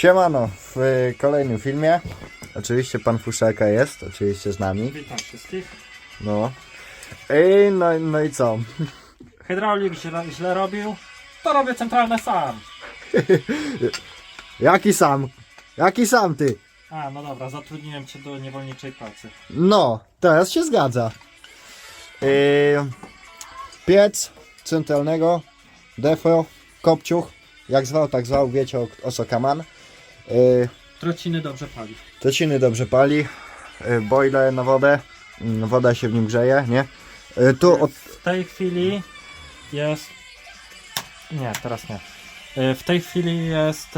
Siemano, w y, kolejnym filmie. Oczywiście pan Fuszaka jest, oczywiście z nami. Witam wszystkich. No. I no, no i co? Hydraulik źle, źle robił, to robię centralne sam. Jaki sam? Jaki sam ty? A, no dobra, zatrudniłem cię do niewolniczej pracy. No, teraz się zgadza. Piec centralnego, defro, kopciuch, jak zwał, tak zwał, wiecie o, o co kaman. Y, Trociny dobrze pali. Trzciny dobrze pali, y, boiler na wodę, mm, woda się w nim grzeje, nie? Y, tu od... W tej chwili jest... Nie, teraz nie. W tej chwili jest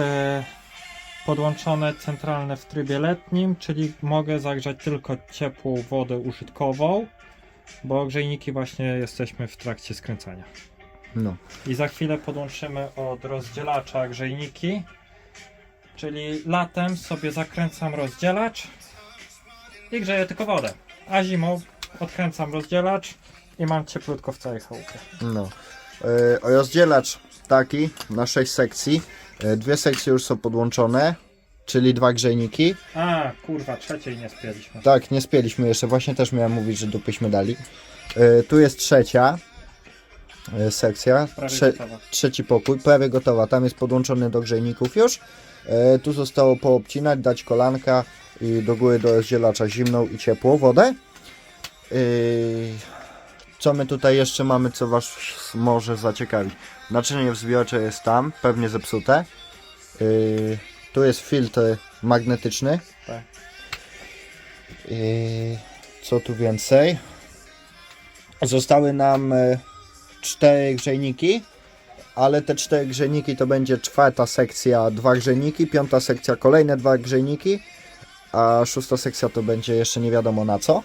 podłączone centralne w trybie letnim, czyli mogę zagrzać tylko ciepłą wodę użytkową, bo grzejniki właśnie jesteśmy w trakcie skręcania. No. I za chwilę podłączymy od rozdzielacza grzejniki. Czyli latem sobie zakręcam rozdzielacz i grzeję tylko wodę. A zimą odkręcam rozdzielacz i mam cieplutko w całej chałupie. No. E, rozdzielacz taki na 6 sekcji. E, dwie sekcje już są podłączone, czyli dwa grzejniki. A, kurwa, trzeciej nie spieliśmy. Tak, nie spieliśmy jeszcze, właśnie też miałem mówić, że dupyśmy dali. E, tu jest trzecia sekcja, Trze gotowa. trzeci pokój, prawie gotowa. Tam jest podłączony do grzejników już. E, tu zostało poobcinać, dać kolanka i do góry do rozdzielacza zimną i ciepłą wodę. E, co my tutaj jeszcze mamy, co Was może zaciekawić? Naczynie wzbiorcze jest tam, pewnie zepsute. E, tu jest filtr magnetyczny. Tak. Co tu więcej? Zostały nam cztery grzejniki, ale te cztery grzejniki to będzie czwarta sekcja dwa grzejniki, piąta sekcja kolejne dwa grzejniki, a szósta sekcja to będzie jeszcze nie wiadomo na co.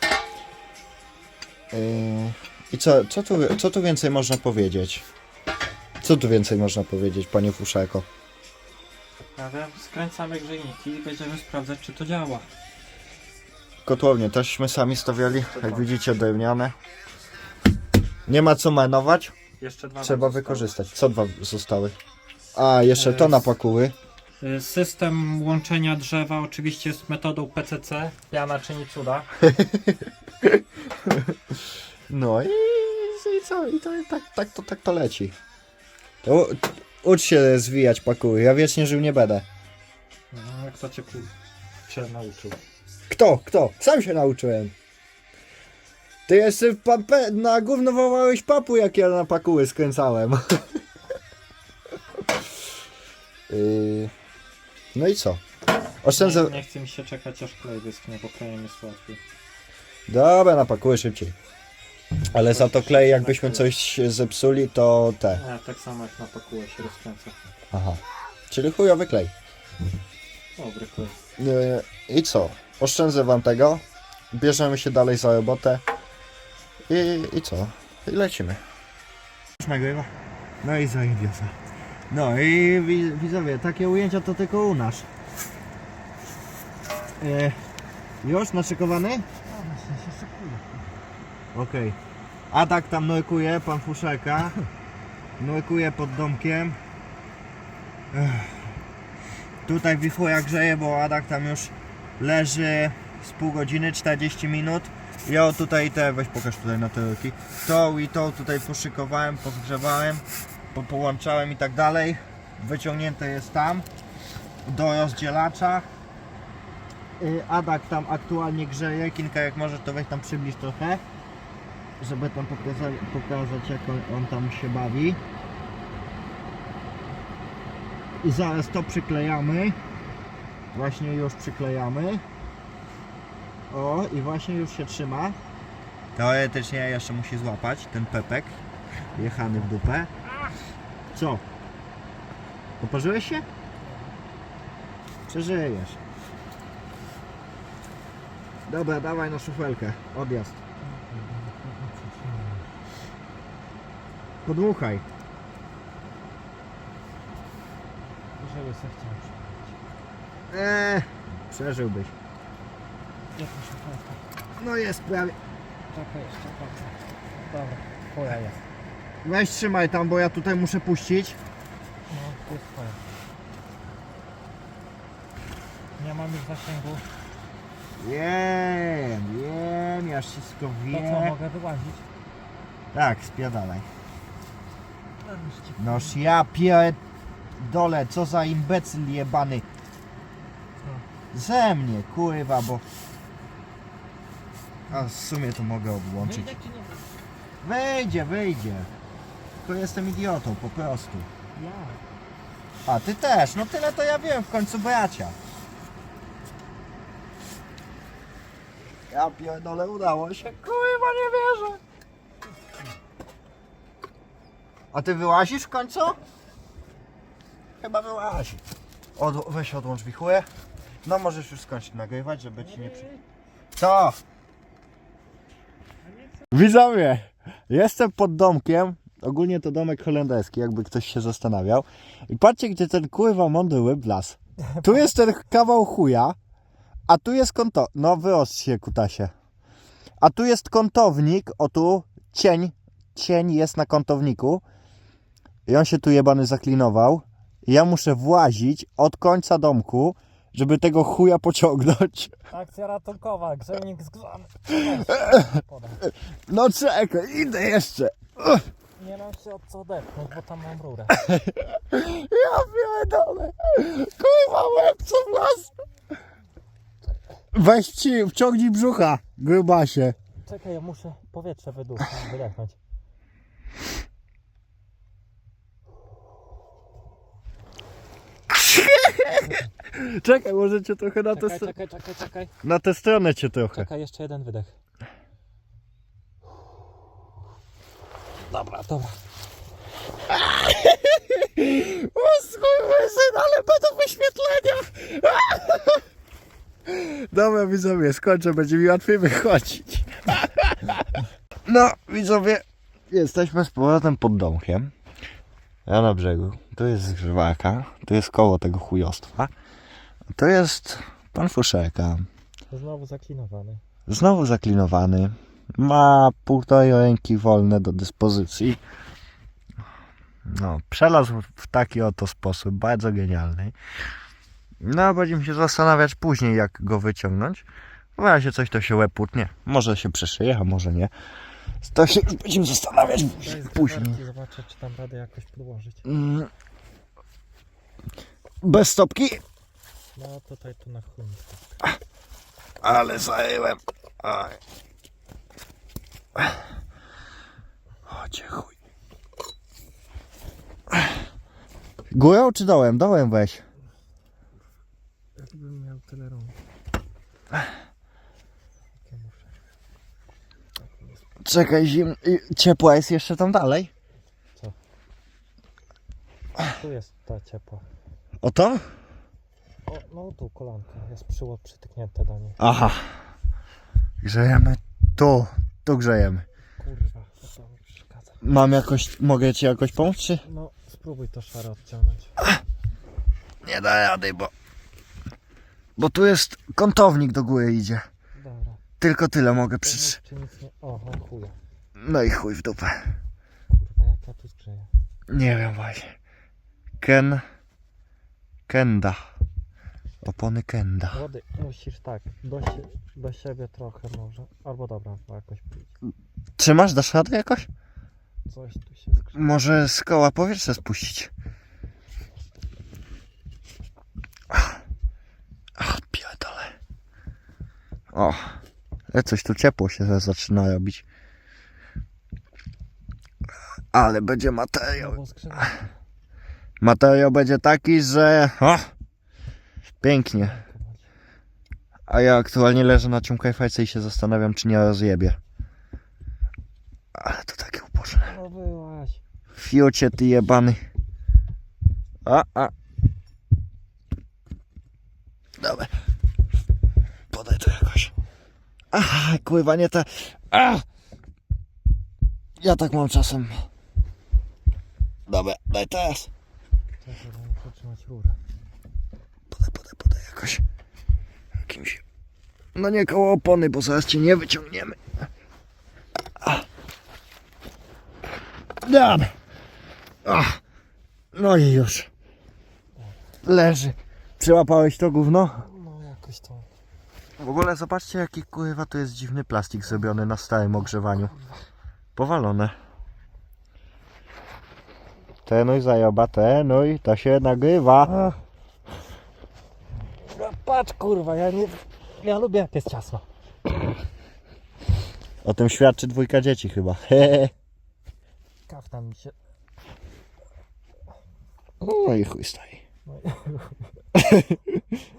Yy, I co, co, tu, co tu więcej można powiedzieć? Co tu więcej można powiedzieć, panie Fuszeko? Ja wiem, skręcamy grzejniki i będziemy sprawdzać, czy to działa. Kotłownie teżśmy sami stawiali, jak widzicie drewniane. Nie ma co marnować, Jeszcze dwa trzeba nam zostały. wykorzystać. Co dwa zostały? A, jeszcze to na pakuły. Y, System łączenia drzewa oczywiście jest metodą PCC. Ja naczyni cuda. No i, i co? I to tak, tak, to, tak to leci. To u- ucz się zwijać pakuły, ja wiecznie żył nie będę. No, jak to cię cię nauczył. Kto? Kto? Sam się nauczyłem. Ty jeszcze w pape, na gówno wołałeś papu, jak ja na pakuły skręcałem. yy, no i co? Oszczędzę... Nie, nie chce mi się czekać aż klej wyschnie, bo klejem jest łatwiej. Dobra, na pakuły szybciej. Ale za to klej, jakbyśmy coś zepsuli, to te. A, tak samo jak na pakułę się rozkręca. Aha. Czyli chujowy klej. Dobry klej. Yy, I co? Oszczędzę wam tego. Bierzemy się dalej za robotę. I, i co? I lecimy. No i zajebiasa. No i wi- widzowie, takie ujęcia to tylko u nas. E, już naszykowany? Okej. A tak tam nurkuje, pan Fuszeka. Nurkuje pod domkiem. Ech. Tutaj wichuja grzeje, bo Adak tam już leży z pół godziny, 40 minut. Ja tutaj te, weź pokaż tutaj na te ruki. Tą i tą tutaj poszykowałem, podgrzewałem, po, połączałem i tak dalej. Wyciągnięte jest tam do rozdzielacza. Y, Adak tam aktualnie grzeje, Kinka jak może to weź tam przybliż trochę, żeby tam pokazać, pokazać jak on, on tam się bawi. I zaraz to przyklejamy. Właśnie już przyklejamy. O, i właśnie już się trzyma. Teoretycznie jeszcze musi złapać ten pepek. Jechany w dupę. Co? Poparzyłeś się? Przeżyjesz. Dobra, dawaj na szufelkę. Odjazd. Podmuchaj. Żeby se chciał. Eee, przeżyłbyś. No jest prawie. Czekaj, jeszcze trochę. Dobra, twoja jest. Weź trzymaj tam, bo ja tutaj muszę puścić. No, to jest twoja. Nie mam już zasięgu. Wiem, wiem, ja wszystko To co, wiem. mogę wyłazić? Tak, spiadalaj. Noż ja pierdolę, co za imbecyl jebany. Ze mnie, kurwa, bo... A w sumie to mogę odłączyć. Czy nie? Wyjdzie, wyjdzie. Tylko jestem idiotą, po prostu. Ja. A ty też, no tyle to ja wiem, w końcu bracia. Ja pierdolę, udało się, kurwa, nie wierzę. A ty wyłazisz w końcu? Chyba wyłazi. Od, weź odłącz wichurę. No możesz już skończyć nagrywać, żeby ci nie przy... Co? Widzowie, jestem pod domkiem. Ogólnie to domek holenderski, jakby ktoś się zastanawiał. I patrzcie, gdzie ten kurwa mądry łyb las. Tu jest ten kawał chuja, a tu jest kąto... No wyostrz się, kutasie. A tu jest kątownik, o tu cień, cień jest na kątowniku. I on się tu jebany zaklinował. I ja muszę włazić od końca domku, żeby tego chuja pociągnąć. Akcja ratunkowa, grzejnik zgrzany. No czekaj, idę jeszcze. Nie mam się od co odepchnąć, bo tam mam rurę. Ja pierdolę. Kurwa, łeb co w las. Weź ci, wciągnij brzucha, grubasie. Czekaj, ja muszę powietrze wydusić, wydechnąć. Czekaj, może cię trochę na, tę Czekaj, st- czekaj, czekaj, czekaj. na tę stronę cię trochę. Czekaj, jeszcze jeden wydech. Dobra, dobra. O syn, ale będą wyświetlenia. Dobra widzowie, skończę, będzie mi łatwiej wychodzić. No widzowie, jesteśmy z powrotem pod domkiem. Ja na brzegu. Tu jest zgrzewaka, tu jest koło tego chujostwa. To jest pan Fuszerka. Znowu zaklinowany. Znowu zaklinowany. Ma półtorej ręki wolne do dyspozycji. No, przelazł w taki oto sposób, bardzo genialny. No, będziemy się zastanawiać później, jak go wyciągnąć. W razie coś to się łeb utnie. Może się przeszyje, a może nie. To się już będziemy zastanawiać później. Zobaczę, czy tam radę jakoś podłożyć. Mm. Bez stopki? No tutaj tu na chuj. Ale zajęłem. Oj. Chodźcie chuj. Górą czy dołem? Dołem weź. Jakbym miał tyle rąk. Takie muszę. Tak jest. Czekaj, zim... i- ciepła jest jeszcze tam dalej. Tu jest ta ciepła. O to? O, no tu kolanka jest przyło przytyknięte do niej. Aha. Grzejemy tu. Tu grzejemy. Kurwa, to mi przeszkadza. Mam jakoś... Mogę ci jakoś pomóc, czy? No, spróbuj to szare odciągnąć. Nie da rady, bo... Bo tu jest kątownik do góry idzie. Dobra. Tylko tyle mogę To przy... nic, czy nic nie... O, o chuja. No i chuj w dupę. Kurwa, jak ja tu zgrzeję. Nie wiem właśnie. Ken. Kenda. Opony Kenda. Wody, musisz tak, do, sie, do siebie trochę może. Albo dobra, jakoś pójdzie. Trzymasz? Dasz radę jakoś? Coś tu się. Może z koła powietrze spuścić. Ach, pierdolę. O. Ale coś tu ciepło się zaczyna robić. Ale będzie materiał. Materiał będzie taki, że... O, pięknie. A ja aktualnie leżę na ciumkaj fajce i się zastanawiam, czy nie rozjebie. Ale to takie uboczne. No byłaś. Fiucie ty jebany. A, a. Dobra. Podaj to jakoś. Aha, kurwa, nie te. A! Ja tak mam czasem. Dobra, daj teraz. Rurę. Podaj, podaj, podaj jakoś. Jakimś. No nie koło opony, bo zaraz cię nie wyciągniemy. Dobra. No i już. Leży. Przyłapałeś to gówno? No, jakoś to... W ogóle zobaczcie jaki kurwa to jest dziwny plastik zrobiony na stałym ogrzewaniu. Powalone. Tenuj zajoba, tenuj, to się nagrywa. Patrz kurwa, ja nie... Ja lubię jak jest ciasno. O tym świadczy dwójka dzieci chyba. Kaftan mi się... No i chuj stoi. No i-.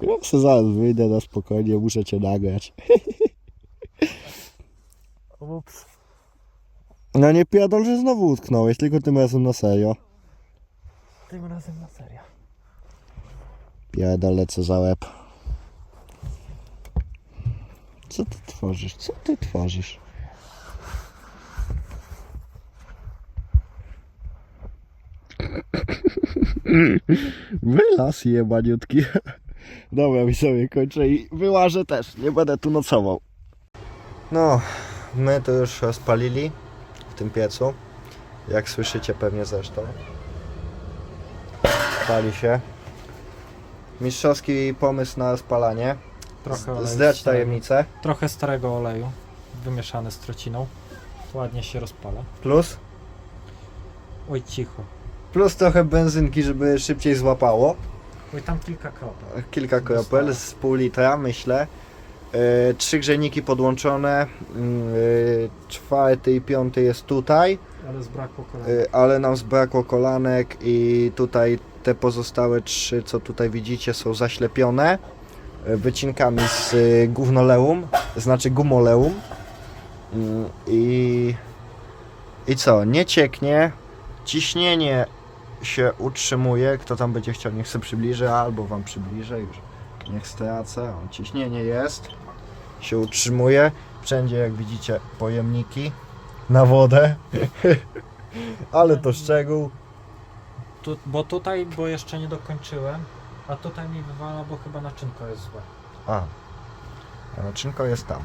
Ja se zaraz wyjdę na spokojnie, muszę cię nagrać. Ups. No nie pierdol, że znowu utknąłeś, tylko tym razem na serio. Tym razem na serio. Pierdol, lecę za łeb. Co ty tworzysz? Co ty tworzysz? Wylas jebaniutki. Dobra, mi sobie kończę i wyłażę też. Nie będę tu nocował. No, my to już rozpalili tym piecu. Jak słyszycie pewnie zresztą. Pali się. Mistrzowski pomysł na spalanie. Trochę Zdradź starego. tajemnicę. Trochę starego oleju, wymieszany z trociną. Ładnie się rozpala. Plus. Oj, cicho. Plus trochę benzynki, żeby szybciej złapało. Oj, tam kilka kropel. Kilka kropel z pół litra, myślę. E, trzy grzejniki podłączone. Mm, e, czwarty i piąty jest tutaj. Ale zbrakło. E, ale nam zbrakło kolanek i tutaj te pozostałe trzy, co tutaj widzicie, są zaślepione wycinkami z gównoleum, znaczy gumoleum. Mm, I, I co? Nie cieknie, ciśnienie się utrzymuje. Kto tam będzie chciał, niech sobie przybliży, albo wam przybliżę już. Niech stracę. Ciśnienie jest, się utrzymuje. Wszędzie, jak widzicie, pojemniki na wodę. Ale to szczegół. Tu, bo tutaj, bo jeszcze nie dokończyłem, a tutaj mi wywala, bo chyba naczynko jest złe. A. A naczynko jest tam.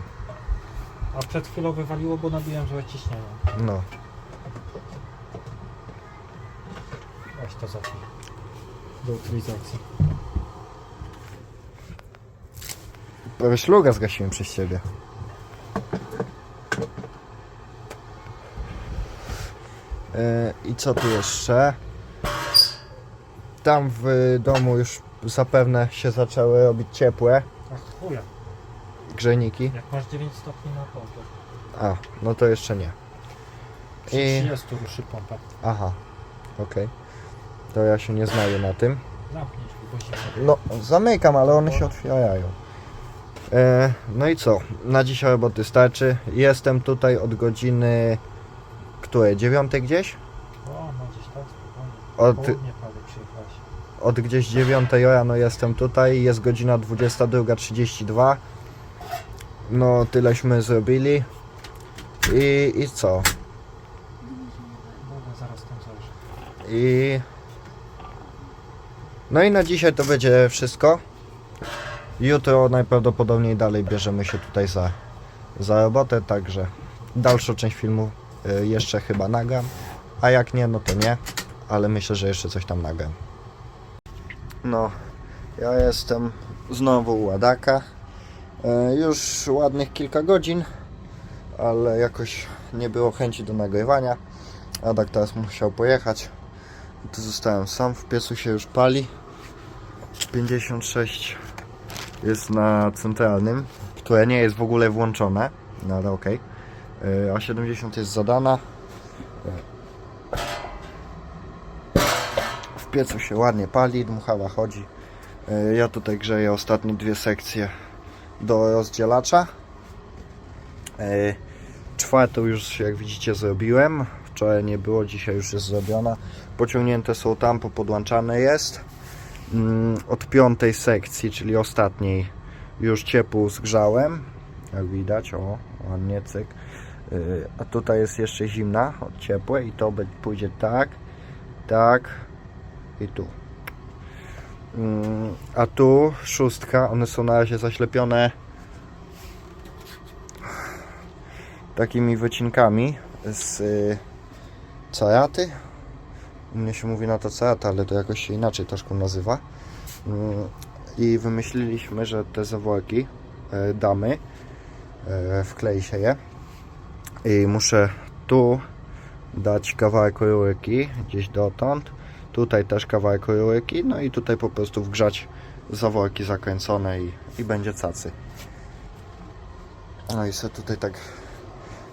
A przed chwilą wywaliło, bo nabiłem złe ciśnienie. No. Weź to zacznij. Do utylizacji. Prawie szluga zgasiłem przez ciebie. E, I co tu jeszcze? Tam w domu już zapewne się zaczęły robić ciepłe Ach chuja, grzejniki. jak masz 9 stopni na pompie. A, no to jeszcze nie. Przy I- 30 ruszy pompa. Aha, okej. To ja się nie znaję na tym. Zamknij bo zimno. No, zamykam, ale one się otwierają. E, no i co? Na dzisiaj roboty starczy. Jestem tutaj od godziny. Które? Dziewiątej gdzieś? O, no gdzieś tak. Od, gdzieś dziewiątej rano jestem tutaj. Jest godzina 22.32. No, tyleśmy zrobili. I, I co? I. No i na dzisiaj to będzie wszystko. Jutro najprawdopodobniej dalej bierzemy się tutaj za, za robotę, także dalszą część filmu y, jeszcze chyba nagram. A jak nie, no to nie, ale myślę, że jeszcze coś tam nagram. No, ja jestem znowu u Adaka. Y, Już ładnych kilka godzin, ale jakoś nie było chęci do nagrywania. Adak teraz musiał pojechać. Tu zostałem sam, w piecu się już pali. 56 jest na centralnym, które nie jest w ogóle włączone, no ale okej. Y, A 70 jest zadana. W piecu się ładnie pali, dmuchawa chodzi. Y, Ja tutaj grzeję ostatnie dwie sekcje do rozdzielacza. Y, Czwartą już jak widzicie zrobiłem. Wczoraj nie było, dzisiaj już jest zrobiona. Pociągnięte są tam, popodłączane jest. Mm, Od piątej sekcji, czyli ostatniej, już ciepło zgrzałem. Jak widać, o, ładnie cyk. Yy, A tutaj jest jeszcze zimna, od ciepłej i to pójdzie tak, tak i tu. Mm, A tu szóstka, one są na razie zaślepione takimi wycinkami z y, caraty. U mnie się mówi na to CAT, ale to jakoś się inaczej troszkę nazywa. Mm, I wymyśliliśmy, że te zaworki e, damy, e, wklei się je i muszę tu dać kawałek rurki gdzieś dotąd, tutaj też kawałek rurki, no i tutaj po prostu wgrzać zaworki zakręcone i, i będzie cacy. No i se tutaj tak,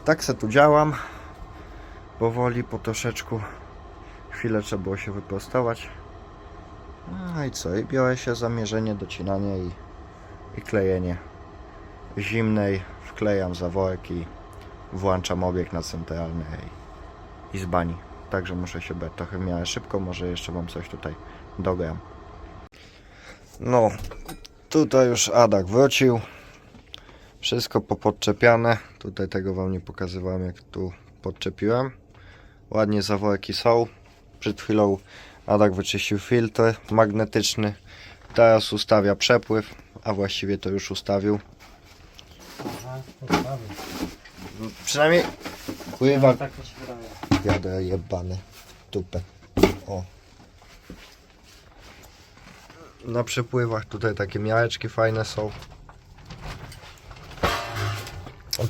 tak se tu działam, powoli, po troszeczku, chwilę trzeba było się wyprostować. No i co, i biorę się za mierzenie, docinanie i, i klejenie zimnej, wklejam zaworek i włączam obieg na centralny i, i z bani. Także muszę się bać trochę w miarę szybko, może jeszcze wam coś tutaj dogram. No, tutaj już Adak wrócił. Wszystko popodczepiane. Tutaj tego wam nie pokazywałem jak tu podczepiłem. Ładnie zaworki są. Przed chwilą Adak wyczyścił filtr magnetyczny. Teraz ustawia przepływ, a właściwie to już ustawił. Przynajmniej pływa Tak mi się wydaje. Jadę jebany. Tupę. O. Na przepływach tutaj takie miałeczki fajne są.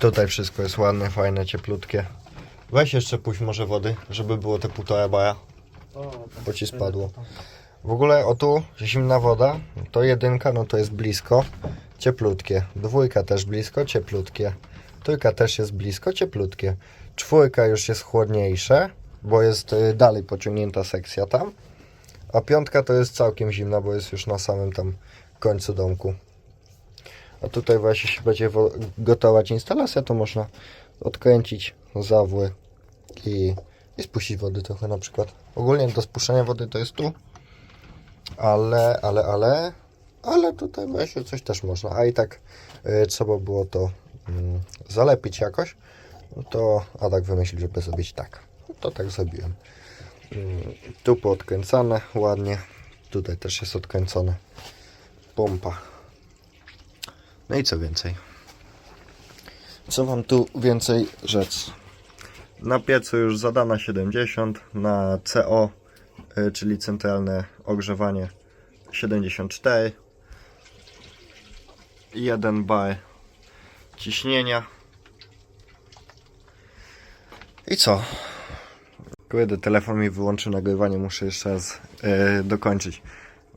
Tutaj wszystko jest ładne, fajne, cieplutkie. Weź jeszcze puść może wody, żeby było te półtora baja. Bo ci spadło. W ogóle o tu zimna woda, to jedynka, no to jest blisko, cieplutkie. Dwójka też blisko, cieplutkie. Trójka też jest blisko, cieplutkie. Czwórka już jest chłodniejsze, bo jest y, dalej pociągnięta sekcja tam. A piątka to jest całkiem zimna, bo jest już na samym tam końcu domku. A tutaj właśnie się będzie gotować instalacja, to można odkręcić zawły i, i spuścić wody trochę na przykład. Ogólnie do spuszczenia wody to jest tu, ale, ale, ale, ale tutaj właśnie coś też można. A i tak y, trzeba było to mm, zalepić jakoś. No to Adak wymyślił, żeby zrobić tak. No to tak zrobiłem. Mm, Tu podkręcane ładnie. Tutaj też jest odkręcone. Pompa. No i co więcej? Co wam tu więcej rzec? Na piecu już zadana 70, na CO, y, czyli centralne ogrzewanie 74. 1 bar ciśnienia. I co? Kurde, telefon mi wyłączył nagrywanie, muszę jeszcze raz e, dokończyć.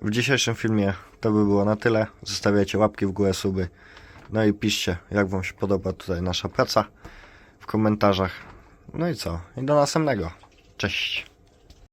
W dzisiejszym filmie to by było na tyle. Zostawiajcie łapki w górę, suby. No i piszcie, jak Wam się podoba tutaj nasza praca w komentarzach. No i co? I do następnego. Cześć.